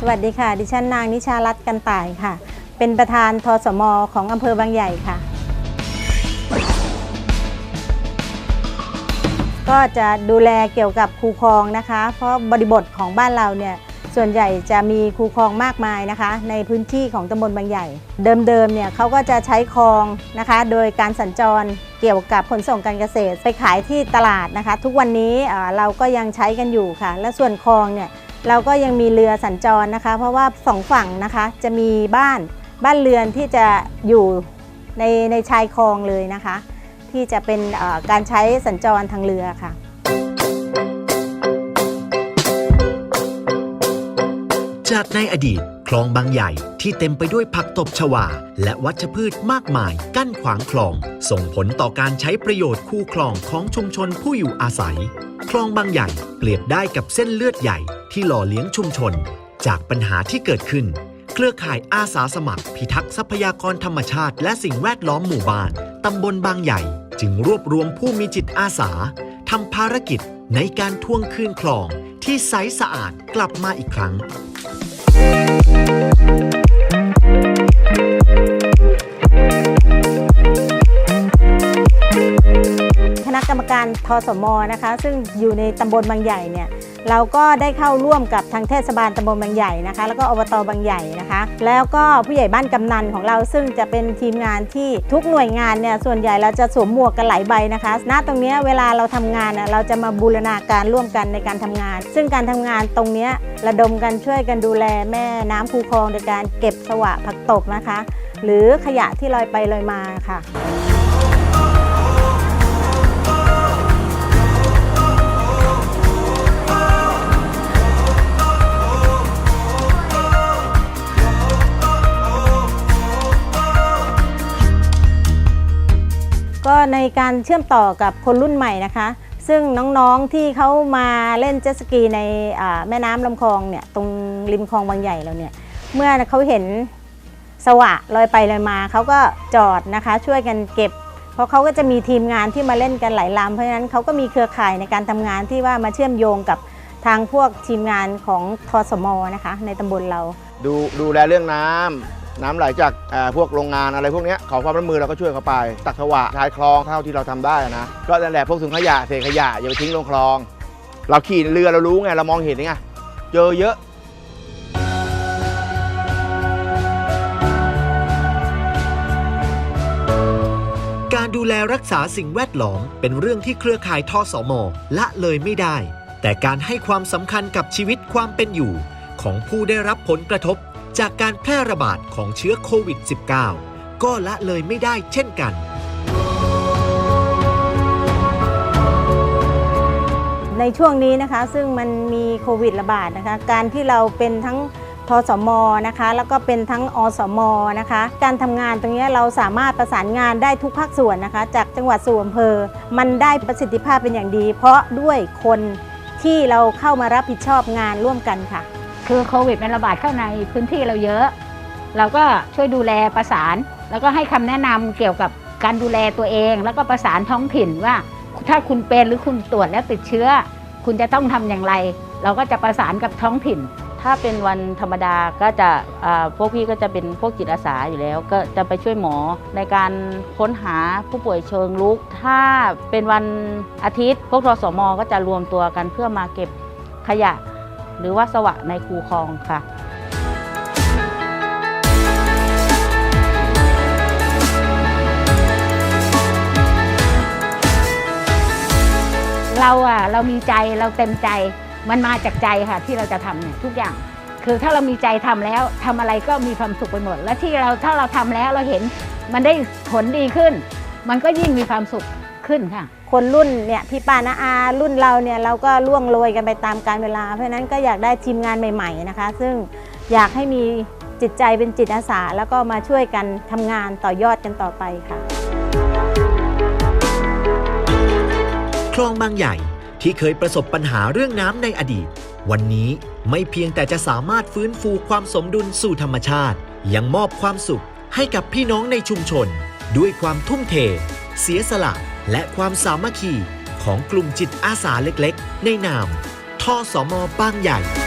สวัสดีค่ะ ดิฉันนางนิชารัตน์กันต่ายค่ะ เป็นประธานทสมของอำเภอบางใหญ่ค่ะ ก็จะดูแลเกี่ยวกับคูคลองนะคะ เพราะบริบทของบ้านเราเนี่ย ส่วนใหญ่จะมีคูคลองมากมายนะคะ ในพื้นที่ของตำบลบางใหญ่ เดิมๆเนี่ยเขาก็จะใช้คลองนะคะ โดยการสัญจรเกี่ยวกับขนส่งการเกษตร ไปขายที่ตลาดนะคะ ทุกวันนี้เราก็ยังใช้กันอยู่ค่ะ และส่วนคลองเนี่ย เราก็ยังมีเรือสัญจรนะคะ เพราะว่าสองฝั่งนะคะจะมีบ้านบ้านเรือนที่จะอยู่ในในชายคลองเลยนะคะ ที่จะเป็นการใช้สัญจรทางเรือค่ะจากในอดีตคลองบางใหญ่ที่เต็มไปด้วยผักตบชวา และวัชพืชมากมาย กั้นขวางคลอง ส่งผลต่อการใช้ประโยชน์คู่คลองของชุมชนผู้อยู่อาศัย ลองบางใหญ่เปรียบได้กับเส้นเลือดใหญ่ที่หล่อเลี้ยงชุมชน จากปัญหาที่เกิดขึ้น เครือข่ายอาสาสมัคร พิทักษ์ทรัพยากรธรรมชาติ และสิ่งแวดล้อมหมู่บ้านตำบลบางใหญ่ จึงรวบรวมผู้มีจิตอาสาทำภารกิจในการทวงคืนคลองที่ใสสะอาดกลับมาอีกครั้ง กรรมการทสมนะคะ ซึ่งอยู่ในตำบลบางใหญ่เนี่ยเราก็ได้เข้าร่วมกับทางเทศบาลตำบลบางใหญ่นะคะ แล้วก็อบตบางใหญ่นะคะ แล้วก็ผู้ใหญ่บ้านกำนันของเราซึ่งจะเป็นทีมงานที่ทุกหน่วยงานเนี่ยส่วนใหญ่เราจะสวมหมวกกันหลายใบนะคะ ณตรงนี้เวลาเราทำงานเราจะมาบูรณาการร่วมกันในการทำงาน ซึ่งการทำงานตรงนี้ระดมกันช่วยกันดูแลแม่น้ำคูคลองโดยการเก็บสวะผักตบนะคะ หรือขยะที่ลอยไปลอยมาค่ะ ในการเชื่อมต่อกับคนรุ่นใหม่นะคะ ซึ่งน้องๆที่เขามาเล่นเจ็ตสกีในแม่น้ำลำคลองเนี่ยตรงริมคลองบางใหญ่เราเนี่ยเมื่อเขาเห็นสวะลอยไปลอยมาเขาก็จอดนะคะช่วยกันเก็บ เพราะเขาก็จะมีทีมงานที่มาเล่นกันหลายลำเพราะฉะนั้นเขาก็มีเครือข่ายในการทำงานที่ว่ามาเชื่อมโยงกับทางพวกทีมงานของทสมนะคะ ในตำบลเรา ดูดูแลเรื่องน้ำ น้ำไหลจากพวกโรงงานอะไรพวกนี้ขอความร่วมมือเราก็ช่วยเขาไป ตักถวะชายคลองเท่าที่เราทำได้นะ ก็นั่นแหละพวกถุงขยะเศษขยะอย่าไปทิ้งลงคลอง เราขี่เรือเรารู้ไงเรามองเห็นไงเจอเยอะการดูแลรักษาสิ่งแวดล้อมเป็นเรื่องที่เครือข่ายทอสมละเลยไม่ได้ แต่การให้ความสำคัญกับชีวิตความเป็นอยู่ ของผู้ได้รับผลกระทบ จากการแพร่ระบาดของเชื้อโควิด -19 ก็ละเลยไม่ได้เช่นกัน ในช่วงนี้นะคะซึ่งมันมีโควิดระบาดนะคะ การที่เราเป็นทั้งทสมนะคะ แล้วก็เป็นทั้งอสมนะคะ การทำงานตรงนี้เราสามารถประสานงานได้ทุกภาคส่วนนะคะ จากจังหวัดสู่อำเภอ มันได้ประสิทธิภาพเป็นอย่างดี เพราะด้วยคนที่เราเข้ามารับผิดชอบงานร่วมกันค่ะ คือโควิดมันระบาดเข้าในพื้นที่เราเยอะ เราก็ช่วยดูแลประสาน แล้วก็ให้คำแนะนำเกี่ยวกับการดูแลตัวเอง แล้วก็ประสานท้องถิ่นว่า ถ้าคุณเป็นหรือคุณตรวจแล้วติดเชื้อ คุณจะต้องทำอย่างไร เราก็จะประสานกับท้องถิ่น ถ้าเป็นวันธรรมดาก็จะพวกพี่ก็จะเป็นพวกจิตอาสาอยู่แล้ว ก็จะไปช่วยหมอในการค้นหาผู้ป่วยเชิงลุก ถ้าเป็นวันอาทิตย์ พวกทสมก็จะรวมตัวกันเพื่อมาเก็บขยะ หรือว่าสวะในคูคลองค่ะเราอะเรามีใจเราเต็มใจมันมาจากใจค่ะที่เราจะทำเนี่ยทุกอย่าง คือถ้าเรามีใจทำแล้วทำอะไรก็มีความสุขไปหมด และที่เราถ้าเราทำแล้วเราเห็นมันได้ผลดีขึ้น มันก็ยิ่งมีความสุข ขึ้นค่ะ คนรุ่นเนี่ยพี่ป้านาอารุ่นเราเนี่ยเราก็ล่วงโรยกันไปตามกาลเวลา เพราะฉะนั้นก็อยากได้ทีมงานใหม่ๆนะคะ ซึ่งอยากให้มีจิตใจเป็นจิตอาสา แล้วก็มาช่วยกันทำงานต่อยอดกันต่อไปค่ะ คลองบางใหญ่ที่เคยประสบปัญหาเรื่องน้ำในอดีต วันนี้ไม่เพียงแต่จะสามารถฟื้นฟูความสมดุลสู่ธรรมชาติ ยังมอบความสุขให้กับพี่น้องในชุมชน ด้วยความทุ่มเท เสียสละ และความสามัคคีของกลุ่มจิตอาสาเล็กๆ ในนามทสมบางใหญ่